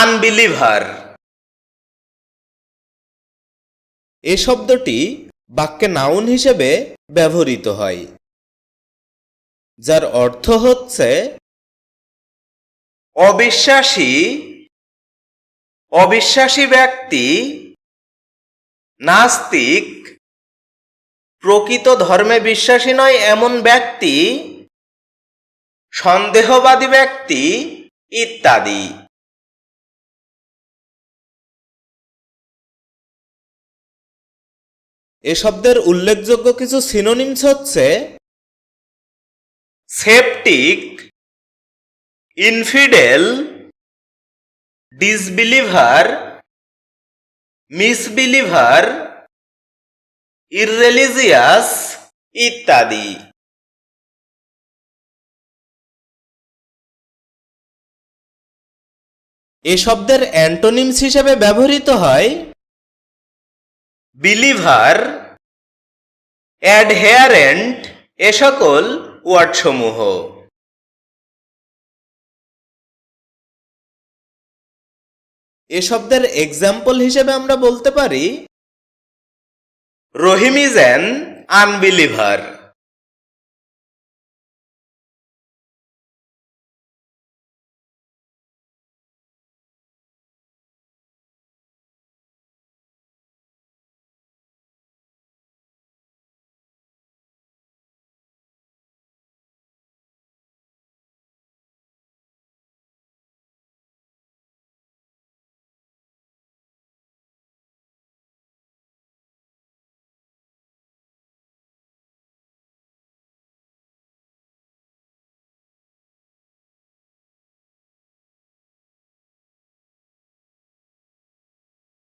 আনবিলিভার। এ শব্দটি বাক্যে নাউন হিসেবে ব্যবহৃত হয়, যার অর্থ হচ্ছে অবিশ্বাসী অবিশ্বাসী ব্যক্তি, নাস্তিক, প্রকৃত ধর্মে বিশ্বাসী নয় এমন ব্যক্তি, সন্দেহবাদী ব্যক্তি, ইত্যাদি। এ শব্দের উল্লেখযোগ্য কিছু সিনোনিমস হচ্ছে সেপটিক ইনফিডেল ডিসবিলিভার মিসবিলিভার ইররেলিজিয়াস ইত্যাদি। এ শব্দের অ্যান্টোনিমস হিসেবে ব্যবহৃত হয় বিলিভার অ্যাডহেয়ারেন্ট এ সকল ওয়ার্ডসমূহ। এ শব্দের এক্সাম্পল হিসেবে আমরা বলতে পারি, রহিম ইজ অ্যান আনবিলিভার